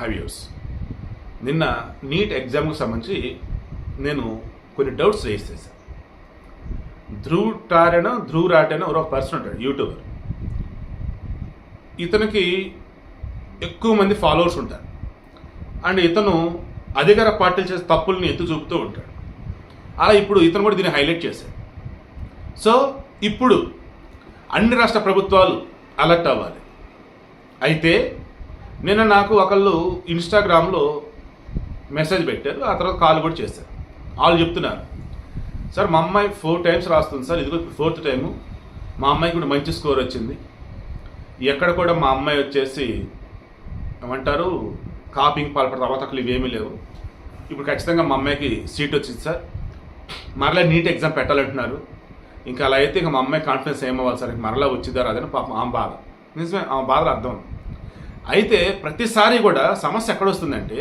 హైవ్యూస్ నిన్న నీట్ ఎగ్జామ్కి సంబంధించి నేను కొన్ని డౌట్స్ రేస్ చేశాను ధ్రువ్ టారెనో ధ్రువ్ రాటేనో ఒక పర్సన్ ఉంటాడు యూట్యూబర్ ఇతనికి ఎక్కువ మంది ఫాలోవర్స్ ఉంటారు. అండ్ ఇతను అధికార పార్టీలు చేసే తప్పుల్ని ఎత్తు చూపుతూ ఉంటాడు. అలా ఇప్పుడు ఇతను కూడా దీన్ని హైలైట్ చేశాడు. సో ఇప్పుడు అన్ని రాష్ట్ర ప్రభుత్వాలు అలర్ట్ అవ్వాలి. అయితే నిన్న నాకు ఒకళ్ళు ఇన్స్టాగ్రామ్లో మెసేజ్ పెట్టారు ఆ తర్వాత కాల్ కూడా చేశారు. వాళ్ళు చెప్తున్నారు సార్ మా అమ్మాయి ఫోర్ టైమ్స్ రాస్తుంది సార్ ఇదిగో ఫోర్త్ టైము మా అమ్మాయికి కూడా మంచి స్కోర్ వచ్చింది. ఎక్కడ కూడా మా అమ్మాయి వచ్చేసి ఏమంటారు కాపింగ్ పాల్పడ తర్వాత అక్కడ ఇవేమీ లేవు. ఇప్పుడు ఖచ్చితంగా మా అమ్మాయికి సీట్ వచ్చింది సార్. మరలా నీట్ ఎగ్జామ్ పెట్టాలంటున్నారు. ఇంకా అలా అయితే ఇంకా మా అమ్మాయి కాన్ఫిడెన్స్ ఏమవ్వాలి సార్? మరలా వచ్చిందా రాదని పాపం ఆమె బాధ. నిజమే ఆమె బాధలు అర్థం అయితే ప్రతిసారి కూడా సమస్య ఎక్కడ వస్తుందంటే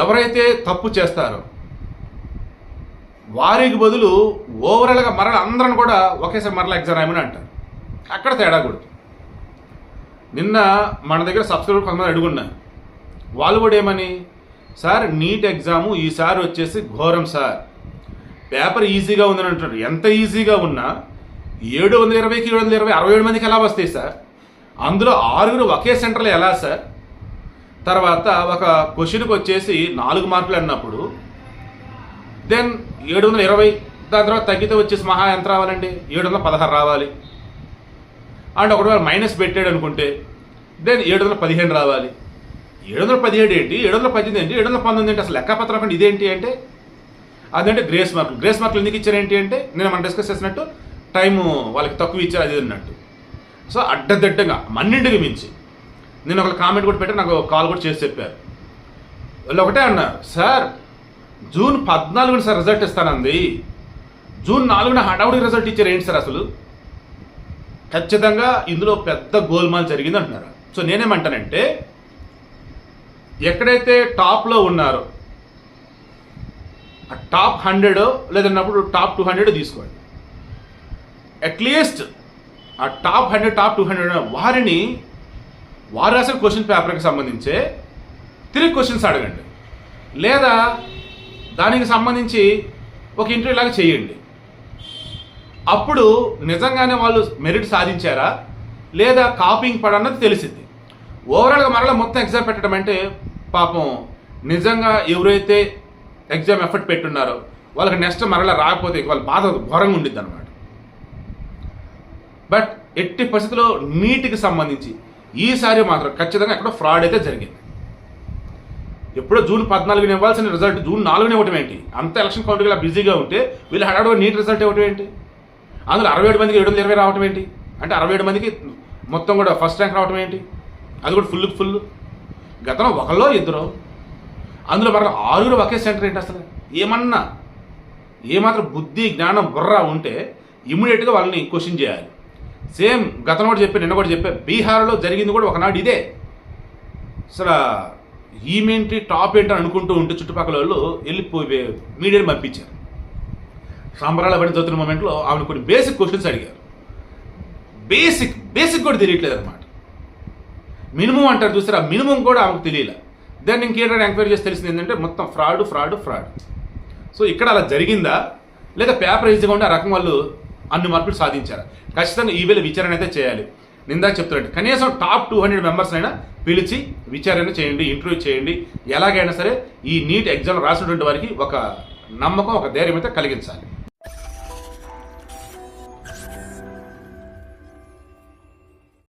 ఎవరైతే తప్పు చేస్తారో వారికి బదులు ఓవరాల్గా మరల అందరం కూడా ఒకేసారి మరలా ఎగ్జామ్ రాయమని అంటారు. అక్కడ తేడా కొడుతుంది నిన్న మన దగ్గర సబ్స్క్రైబర్ కొంతమంది అడుగున్నారు. వాళ్ళు కూడా ఏమని సార్ నీట్ ఎగ్జాము ఈసారి వచ్చేసి ఘోరం సార్. పేపర్ ఈజీగా ఉందని అంటున్నారు. ఎంత ఈజీగా ఉన్నా ఏడు వందల ఇరవైకి ఏడు వందల ఇరవై అరవై ఏడు మందికి ఎలా వస్తాయి సార్? అందులో ఆరుగురు ఒకే సెంటర్లో ఎలా సార్? తర్వాత ఒక క్వశ్చన్కి వచ్చేసి నాలుగు మార్కులు అన్నప్పుడు దెన్ ఏడు వందల ఇరవై దాని తర్వాత తగ్గితే వచ్చేసి మహా ఎంత రావాలండి? ఏడు వందల పదహారు రావాలి. అండ్ ఒకవేళ మైనస్ పెట్టాడు అనుకుంటే దెన్ ఏడు వందల పదిహేను రావాలి. ఏడు వందల పదిహేడు ఏంటి? ఏడు వందల పద్దెనిమిది ఏంటి? ఏడు వందల పంతొమ్మిది ఏంటి? అసలు లెక్కపత్రం అంటే ఇదేంటి అంటే అదంటే గ్రేస్ మార్కులు. గ్రేస్ మార్కులు ఎందుకు ఇచ్చారు ఏంటి అంటే నేను మనం డిస్కస్ చేసినట్టు టైము వాళ్ళకి తక్కువ ఇచ్చారు అది అన్నట్టు. సో అడ్డదిడ్డంగా మన్నింటికి మించి. నేను ఒక కామెంట్ కూడా పెట్టి నాకు కాల్ కూడా చేసి చెప్పారు. వాళ్ళు ఒకటే అన్నారు సార్ జూన్ పద్నాలుగున సార్ రిజల్ట్ ఇస్తానంది. జూన్ నాలుగున హడావుడి రిజల్ట్ ఇచ్చారు ఏంటి సార్ అసలు? ఖచ్చితంగా ఇందులో పెద్ద గోల్మాల్ జరిగింది అంటున్నారు. సో నేనేమంటానంటే ఎక్కడైతే టాప్లో ఉన్నారో ఆ టాప్ హండ్రెడ్ లేదన్నప్పుడు టాప్ టూ హండ్రెడ్ తీసుకోండి. అట్లీస్ట్ ఆ top hundred top two hundred వారిని వారు రాసిన క్వశ్చన్ పేపర్కి సంబంధించే తిరిగి క్వశ్చన్స్ అడగండి. లేదా దానికి సంబంధించి ఒక ఇంటర్వ్యూ లాగా చేయండి. అప్పుడు నిజంగానే వాళ్ళు మెరిట్ సాధించారా? లేదా కాపింగ్ పడన్నది తెలిసింది. ఓవరాల్గా మరలా మొత్తం ఎగ్జామ్ పెట్టడం అంటే పాపం నిజంగా ఎవరైతే ఎగ్జామ్ ఎఫర్ట్ పెట్టున్నారో వాళ్ళకి నెక్స్ట్ మరలా రాకపోతే వాళ్ళ బాధ ఘోరంగా ఉండిద్ది అనమాట బట్ ఎట్టి పరిస్థితుల్లో నీటికి సంబంధించి ఈసారి మాత్రం ఖచ్చితంగా ఎక్కడో ఫ్రాడ్ అయితే జరిగింది. ఎప్పుడో జూన్ పద్నాలుగున ఇవ్వాల్సిన రిజల్ట్ జూన్ నాలుగున ఇవ్వటం ఏంటి? అంత ఎలక్షన్ కౌంటర్ ఇలా బిజీగా ఉంటే వీళ్ళు హడావుడిగా నీట్ రిజల్ట్ ఇవ్వటం ఏంటి? అందులో అరవై ఏడు మందికి ఏడు వందల ఇరవై రావటం ఏంటి? అంటే అరవై ఏడు మందికి మొత్తం కూడా ఫస్ట్ ర్యాంక్ రావటం ఏంటి? అది కూడా ఫుల్ ఫుల్ గతంలో ఒకళ్ళో ఇద్దరు అందులో మరి ఆరుగురు ఒకే సెంటర్ ఏంటి అసలు? ఏమన్నా ఏమాత్రం బుద్ధి జ్ఞానం బుర్ర ఉంటే ఇమ్మీడియట్గా వాళ్ళని క్వశ్చన్ చేయాలి. సేమ్ గతంలో కూడా చెప్పాను నిన్న కూడా చెప్పాను. బీహార్లో జరిగింది కూడా ఒకనాడు ఇదే. అసలు ఈమెంటి టాప్ ఏంటని అనుకుంటూ ఉంటే చుట్టుపక్కల వాళ్ళు వెళ్ళిపోయి మీడియాని పంపించారు. సంబరాల పడి చదువుతున్న మూమెంట్లో ఆమెను కొన్ని బేసిక్ క్వశ్చన్స్ అడిగారు. బేసిక్ బేసిక్ కూడా తెలియట్లేదు అనమాట మినిమం అంటారు చూసారా మినిమం కూడా ఆమెకు తెలియలే. దాన్ని ఇంకేంటంటే ఎంక్వైరీ చేసి తెలిసింది ఏంటంటే మొత్తం ఫ్రాడ్ ఫ్రాడ్ ఫ్రాడ్ సో ఇక్కడ అలా జరిగిందా? లేదా పేపర్ ఈజీగా ఉంటే ఆ రకం వాళ్ళు అన్ని మార్పులు సాధించారు. ఖచ్చితంగా ఈవేళ విచారణ అయితే చేయాలి. నిందాక చెప్తున్నట్టు. కనీసం టాప్ టూ హండ్రెడ్ మెంబర్స్ అయినా పిలిచి విచారణ చేయండి ఇంటర్వ్యూ చేయండి. ఎలాగైనా సరే ఈ నీట్ ఎగ్జామ్ రాసినటువంటి వారికి ఒక నమ్మకం ఒక ధైర్యం అయితే కలిగించాలి.